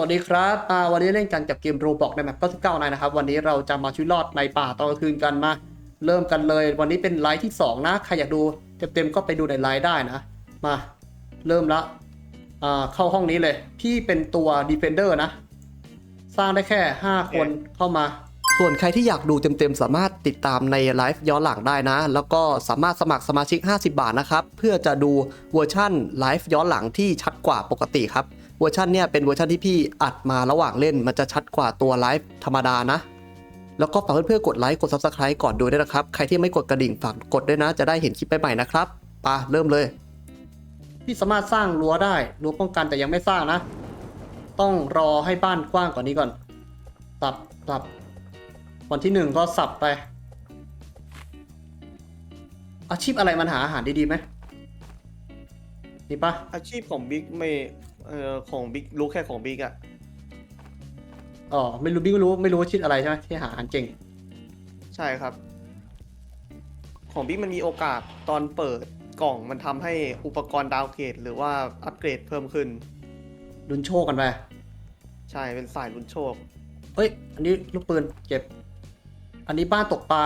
วัสดีครับอ่าวันนี้เล่นกันกับเกมโรบอกในแมป99นายนะครับ วันนี้เราจะมาชีวิตรอดในป่าตอนกลางคืนกันมา เริ่มกันเลย วันนี้เป็นไลฟ์ที่ 2 นะ ใครอยากดูเต็มๆก็ไปดูในไลฟ์ได้นะ มาเริ่มละอ่าเข้าห้องนี้เลย พี่เป็นตัว Defender นะ สร้างได้แค่ 5 คนเข้ามา ส่วนใครที่อยากดูเต็มๆ สามารถติดตามในไลฟ์ย้อนหลังได้นะ แล้วก็สามารถสมัครสมาชิก 50 บาทนะครับ เพื่อจะดูเวอร์ชั่นไลฟ์ย้อนหลังที่ชัดกว่าปกติครับ เวอร์ชันเนี่ยเป็นเวอร์ชันที่พี่อัดมาระหว่างเล่น มันจะชัดกว่าตัวไลฟ์ธรรมดานะ แล้วก็ฝากเพื่อนๆกดไลค์กด Subscribe ก่อนดูด้วยนะครับ ใครที่ไม่กดกระดิ่งฝากกดด้วยนะ จะได้เห็นคลิปใหม่ๆนะครับไปะเริ่มเลย พี่สามารถสร้างรั้วได้รั้วป้องกันแต่ยังไม่สร้างนะ ต้องรอให้บ้านกว้างกว่านี้ก่อนสับสับวันที่หนึ่งก็สับไป อาชีพอะไรมันหาอาหารดีๆไหมนี่ปะอาชีพของบิ๊กไม่ เอ่อของบิ๊กรู้แค่ของบิ๊กอะอ๋อไม่รู้พี่ก็รู้ไม่รู้ว่าชื่ออะไรใช่ไหมที่หาอาหารเก่ง ใช่ครับ ของบิ๊กมันมีโอกาสตอนเปิดกล่องมันทำให้อุปกรณ์ดาวน์เกรดหรือว่าอัปเกรดเพิ่มขึ้นดุนโชคกันไปใช่เป็นสายลุ้นโชคเฮ้ย อันนี้ลูกปืนเก็บ อันนี้บ้านตกปลา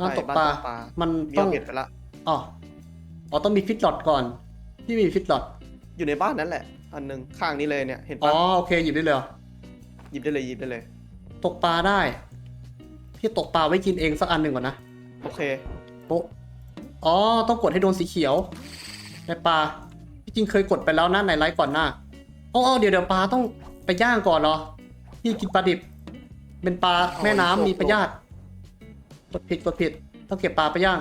บ้านตกปลา ใช่บ้านตกปลามันมีต้ออังปเกรดไปละอ๋ออ๋อต้องมีฟิตหลอดก่อน พี่มีฟิตหลอด อยู่ในบ้านนั้นแหละ อันหนึงข้างนี้เลยเนี่ย เห็นอ๋อปะโอเคหยิบได้เลยเหรอหยิบได้เลยหยิบได้เลย ตกปลาได้ พี่ตกปลาไว้กินเองสักอันหนึ่งก่อนนะโอเค โป๊ะอ๋อต้องกดให้โดนสีเขียวในปลาที่จริงเคยกดไปแล้วนะในไลฟ์ก่อนหน้าอ๋อเดี๋ยวเดี๋ยวปลาต้องไปย่างก่อนเหรอพี่กินปลาดิบ เป็นปลาแม่น้ำมีพยาธิกดผิดกดผิดต้องเก็บปลาไปย่าง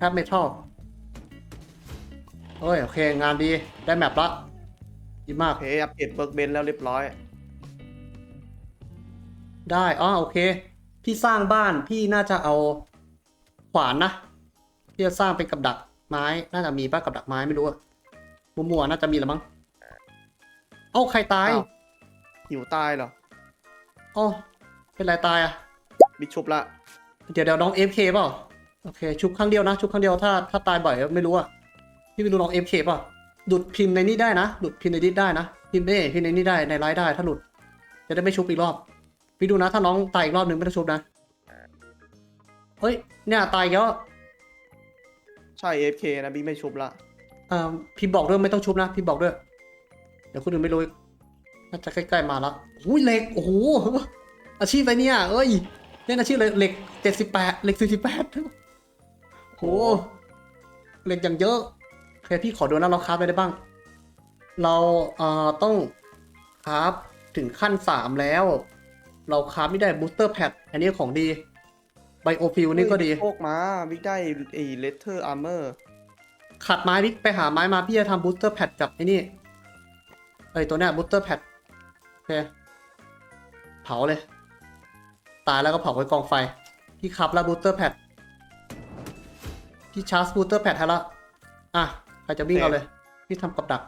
ครับไม่ชอบเอ้ย โอเค งานดี ได้แมปละดีมาก โอเคอัปเกรดเบิร์กเบนแล้วเรียบร้อย ได้อ๋อโอเค พี่สร้างบ้านพี่น่าจะเอาขวานนะพี่จะสร้างเป็นกับดักไม้ น่าจะมีป่ะกับดักไม้ไม่รู้อะมัวๆน่าจะมีละมั้งเอ้าใครตายอ้าว หิวตายเหรอเอ้าเป็นไรตายอะ บิ๊กชุบละ เดี๋ยวเดี๋ยวน้องเอฟเคเปล่า โอเค ชุบครั้งเดียวนะ ชุบครั้งเดียวถ้าถ้าตายบ่อยไม่รู้อะพี่ไม่รู้น้องเอฟเคเปล่าดุดพิมพ์ในนี้ได้นะดุดพิมพ์ในนี้ได้นะพิมพ์ได้พิมพ์ในนี้ได้ในไลฟ์ได้ถ้าหลุด จะได้ไม่ชุบอีกรอบ พี่ดูนะ ถ้าน้องตายอีกรอบหนึ่งไม่ต้องชุบนะเฮ้ยเนี่ยตายอีกแล้วใช่ AFK นะบิ๊กไม่ชุบละอ่าพี่บอกด้วยไม่ต้องชุบนะพี่บอกด้วย เดี๋ยวคนอื่นไม่รู้อีกน่าจะใกล้ๆมาแล้วอุ้ยเหล็ก โอ้โห อาชีพอะไรเนี่ย เอ้ยเล่นอาชีพอะไรเหล็กเจ็ดสิบแปดเหล็กสี่สิบแปด โอ้โหเหล็กอย่างเยอะโอเคพี่ขอดูนะเราคราฟอะไรได้บ้าง เราเอ่อต้องคราฟถึงขั้นสามแล้ว เราคราฟไม่ได้บูสเตอร์แพดอันนี้ของดีไบโอฟิลนี่ก็ดีโชคมาบิ๊กได้ไอ้เลเทอร์อาร์เมอร์ขัดไม้พี่ไปหาไม้มาพี่จะทำบูสเตอร์แพดกับไอ้นี่ไอ้ตัวเนี้ยบูสเตอร์แพดโอเคเผาเลย ตายแล้วก็เผาไว้กองไฟ พี่ขับแล้วบูสเตอร์แพด พี่ชาร์จบูสเตอร์แพดให้ละอะใครจะวิ่งเอาเลย พี่ทำกับดัก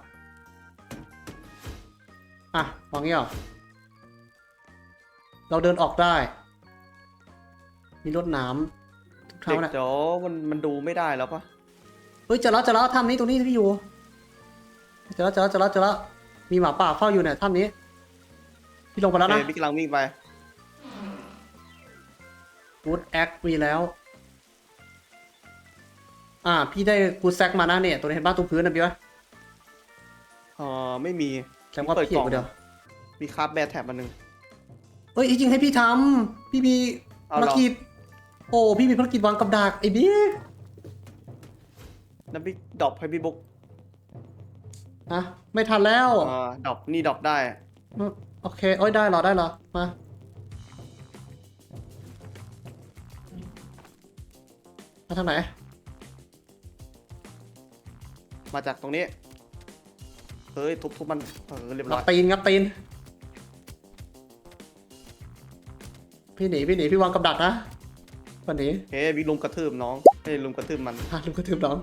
อะวางงี้เหรอเราเดินออกได้ มีรถน้ำทุกเด็เท้ากนะเดี๋ยวมันมันดูไม่ได้แล้วปะเฮ้ยเจอแล้วเจอแล้วถ้ำนี้ตรงนี้ที่พี่อยู่เจอแล้วเจอแล้วเจอแล้วเจอแล้วมีหมาป่าเฝ้าอยู่เนี่ยถ้ำนี้ พี่ลงไปแล้วนะเอ้ยบิ๊กกำลังวิ่งไปกูดแอคมีแล้ว อ่า พี่ได้กูดแซกมานะเนี่ย ตัวนี้เห็นบ้านตรงพื้นนะพี่วะอ๋อไม่มีแสดงว่าเปิดพี่กล่องเดียวมีคราฟแบร์แท็บมาหนึ่งเฮ้ยจริงๆให้พี่ทำพี่มีเอาภาเหรรอกิจโอ้พี่มีภารกิจวางกับดักไอ้บิ๊กน้ำบิ๊กดรอปให้พี่บุ๊กนะไม่ทันแล้วอ่าดรอปนี่ดรอปได้ โอเคเอ้ยได้เหรอได้เหรอมามาทางไหน มาจากตรงนี้ เฮ้ยทุบทุบมันเออเรียบร้งัอบยตีนงับตีน พี่หนีพี่หนีพี่วางกับดักนะวันนี้เฮ้ยวิลุมกระทืบน้องเฮ้ยลุมกระทืบมันพาลุงกระทืบน้อง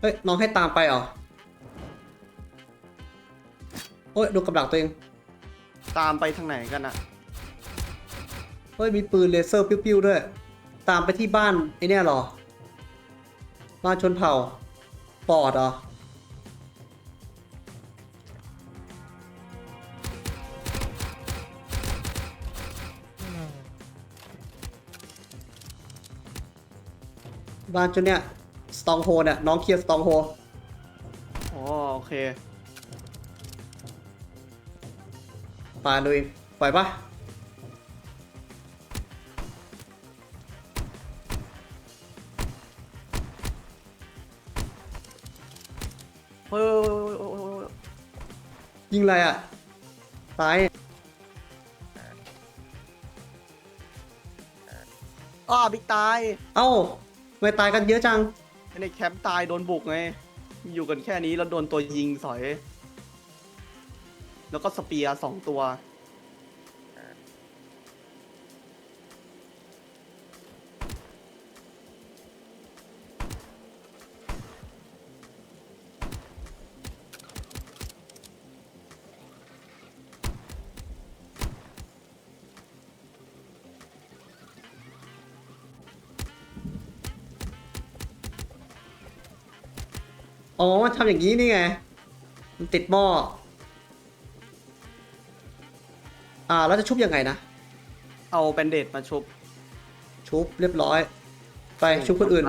เฮ้ยน้องให้ตามไปเหรอ โอ้ยดูกับดักตัวเอง ตามไปทางไหนกันอะเฮ้ยมีปืนเลเซอร์ปิ้วๆด้วย ตามไปที่บ้านไอเนี่ยเหรอ บ้านชนเผ่า ปอดเหรอ บ้านจุดเนี้ยสตองโฮเนี่ย น้องเคลียร์สตองโฮอ๋อโอเคปาลุยปล่อยปะ เฮ้ยเฮ้ยเฮ้ยเฮ้ยเฮ้ยเฮ้ยยิงอะไรอะตายอ้าบิ๊กตายเอ้าทำไม่ตายกันเยอะจัง ในแคมป์ตายโดนบุกไง อยู่กันแค่นี้แล้วโดนตัวยิงสอย แล้วก็สเปียร์สองตัว อ๋อมันทำอย่างนี้นี่ไง มันติดหม้อ อ่าแล้วจะชุบยังไงนะ เอาแบนเดดมาชุบ ชุบเรียบร้อย ไปชุบคนอื่น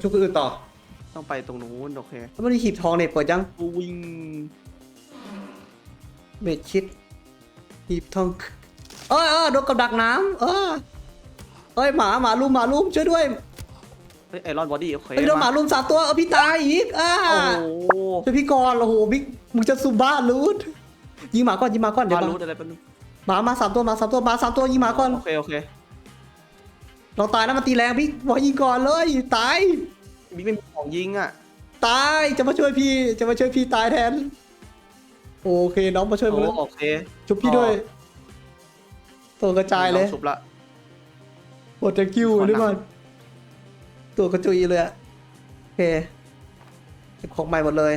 ชุบคนอื่นต่อ ต้องไปตรงนู้นโอเคแล้วมันมีหีบทองเนี่ยเปิดยังวิ่งเม็ดชิดหีบทอง เอ้ยเออโดนกับดักน้ำเออเอ้ยหมาหมาลุมหมาลุมช่วยด้วย เฮ้ยไอรอนบอดี้โอเคเอ้ยโดนหมาลุมสามตัวเออพี่ตายอีกอ่าโอ้โหช่วยพี่ก่อนโอ้โหบิ๊กมึงจะซุมบ้ารูดยิงหมาก่อนยิงหมาก่อนเดี๋ยวมาหมารู้อะไรเป็นงหมามาสามตัวหมาสามตัวหมาสามตัวยิงหมาก่อนโอเคโอเคเราตายแล้วมันตีแรงพี่บอกยิงก่อนเลยตายบิ๊กไม่มีของยิงอะตายจะมาช่วยพี่จะมาช่วยพี่ตายแทน โอเคน้องมาช่วยโอ้มาแล้วโอเคชุบพี่ด้วยตัวกระจายเลยน้องชุบละปวดจะกิ้วขอหนัก ด้วยก่อน ตัวกระจุยเลยอะโอเคเก็บของใหม่หมดเลย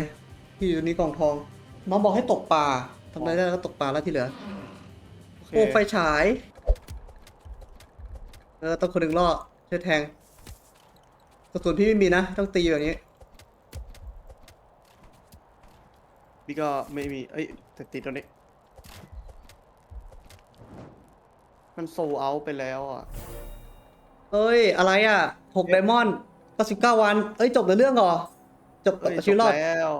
พี่อยู่นี่กล่องทองน้องบอกให้ตกปลาทำอะไรได้ก็ตกปลาแล้วที่เหลือโอเคโอ้ไฟฉาย เออต้องคนหนึ่งล่อช่วยแทงกระสุนพี่ไม่มีนะ ต้องตีแบบนี้บิ๊กก็ไม่มี เอ้ยแต่ติดตัวนี้ มันโซเอาไปแล้วอะ เอ้ย อะไรอะหกไดมอนด์ก็สิบเก้าวัน เอ้ย จบในเรื่องเหรอ จบเอ้ยชีวิตรอด จบแล้ว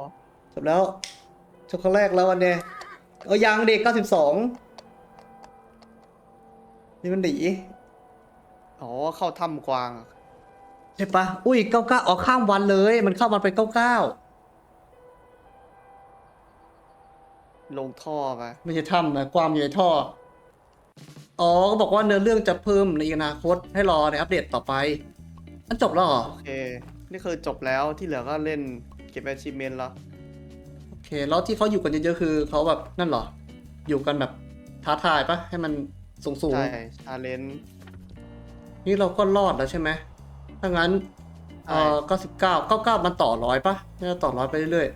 จบแล้วจบครั้งแรกแล้ววันเนี้ยเออยังเด็กเก้าสิบสองนี่มันหนีอ๋อ เข้าถ้ำกวางอะใช่ปะอุ้ยเก้าเก้าออกข้ามวันเลย มันเข้าวันไปเก้าเก้าลงท่อไปไม่ใช่ถ้ำนะความอยู่ในท่อ อ๋อก็บอกว่าเนื้อเรื่องจะเพิ่มในอนาคตให้รอในอัปเดตต่อไปอันจบแล้วเหรอ โอเค นี่คือจบแล้วที่เหลือก็เล่นเก็บ achievement แล้วโอเค แล้วที่เขาอยู่กันเยอะๆคือเขาแบบนั่นเหรอ อยู่กันแบบท้าทายปะให้มันสูงใช่ชาเลนๆนี่เราก็รอดแล้วใช่ไหมถ้างั้น เอใช่อเก้าสิบเก้าเก้าเก้ามันต่อร้อยปะน่าจะต่อร้อยไปเรื่อย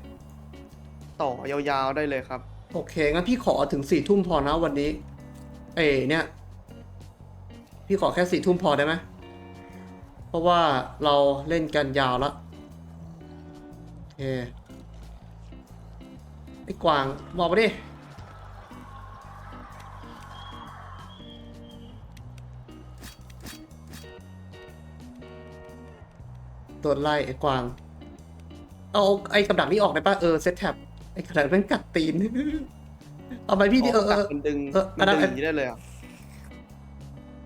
ต่อยาวๆได้เลยครับ ๆ โอเค งั้นพี่ขอถึงสี่ทุ่มพอนะวันนี้ เอ้เนี่ย พี่ขอแค่สี่ทุ่มพอได้ไหม เพราะว่าเราเล่นกันยาวแล้วโอไอ้กวางบอกมาดิโดนไล่ไอ้กวาง เอาไอ้กับดักนี้ออกได้ปะเออเซตแท็บไอ้กับดักมันกัดตีน เอาไปพี่ดิเออเออ มันดึงเออมันดึงอันนั้นอย่างนี้ได้เลยอะ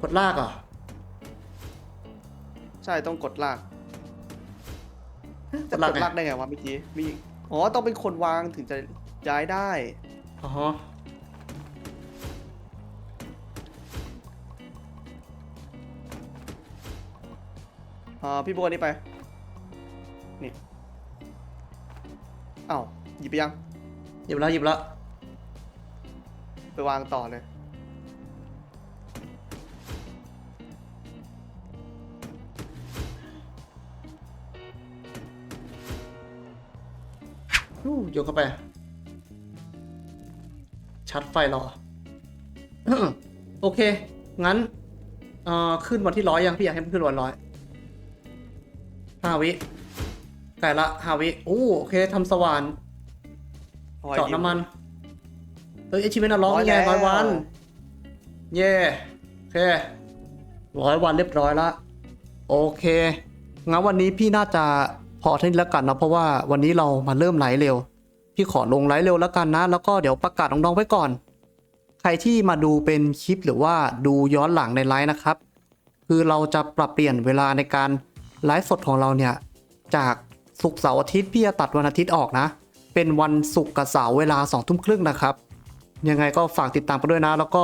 กดลากเหรอะใช่ต้องกดลากกจะดกลากดไงลากได้ไงวะเมื่อกี้มีอ๋อต้องเป็นคนวางถึงจะย้ายได้ อ๋ออ่าพี่โบวนี่ไป นี่อ้าวหยิบไปยังหยิบแล้วหยิบแล้ว ไปวางต่อเลยอู้โยนเข้าไป ชัดไฟรอ โอเค งั้น เอ่อ ขึ้นวันที่ร้อยยังพี่อยากให้มันขึ้นวันร้อยห้าวิไก่ละฮาวิโอ้โอเคทำสว่านพลอยเจาะดิวน้ำมัน เฮ้ยไอชิเมนร้องร้อยไงแล้วร้อยวัน เย่โอเคร้อยวันเรียบร้อยละโอเคงั้นวันนี้พี่น่าจะพอเท่านี้แล้วกันนะเพราะว่าวันนี้เรามาเริ่มไลฟ์เร็ว พี่ขอลงไลฟ์เร็วแล้วกันนะ แล้วก็เดี๋ยวประกาศน้องๆไว้ก่อน ใครที่มาดูเป็นคลิปหรือว่าดูย้อนหลังในไลฟ์นะครับ คือเราจะปรับเปลี่ยนเวลาในการไลฟ์สดของเราเนี่ยจากศุกร์เสาร์อาทิตย์พี่จะตัดวันอาทิตย์ออกนะ เป็นวันศุกร์กับเสาร์เวลาสองทุ่มครึ่งนะครับ ยังไงก็ฝากติดตามกันด้วยนะ แล้วก็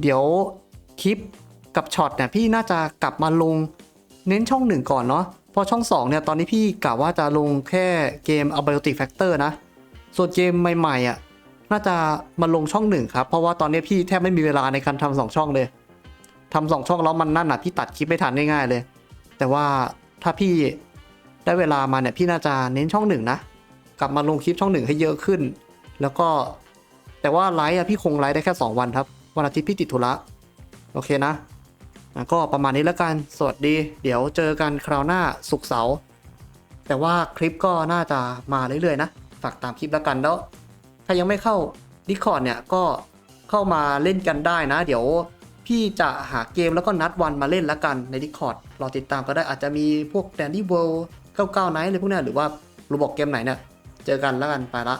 เดี๋ยวคลิปกับช็อตเนี่ยพี่น่าจะกลับมาลงเน้นช่องหนึ่งก่อนเนาะเพราะช่อง2เนี่ยตอนนี้พี่กะว่าจะลงแค่เกม a b i o t i c Factor นะ ส่วนเกมใหม่ๆอะน่าจะมาลงช่องหนึ่งครับ เพราะว่าตอนนี้พี่แทบไม่มีเวลาในการทำสองช่องเลยทำสองช่องแล้วมันนั่นอะพี่ตัดคลิปไม่ทันง่ายๆเลย แต่ว่าถ้าพี่ได้เวลามาเนี่ยพี่น่าจะเน้นช่องหนึ่งนะ กลับมาลงคลิปช่องหนึ่งให้เยอะขึ้น แล้วก็ แต่ว่าไลฟ์อะพี่คงไลฟ์ได้แค่ 2 วันครับ วันอาทิตย์พี่ติดธุระโอเคนะอะก็ประมาณนี้แล้วกัน สวัสดี เดี๋ยวเจอกันคราวหน้าสุกเสาร์แต่ว่าคลิปก็น่าจะมาเรื่อยๆนะ ฝากตามคลิปแล้วกันแล้ว ถ้ายังไม่เข้า Discord เนี่ยก็เข้ามาเล่นกันได้นะ เดี๋ยวพี่จะหาเกมแล้วก็นัดวันมาเล่นแล้วกันใน Discord รอติดตามก็ได้อาจจะมีพวก Dandy World 99 Night อะไรพวกนี้หรือว่ารูบอกเกมไหนเนี่ย เจอกันแล้วกันไปละ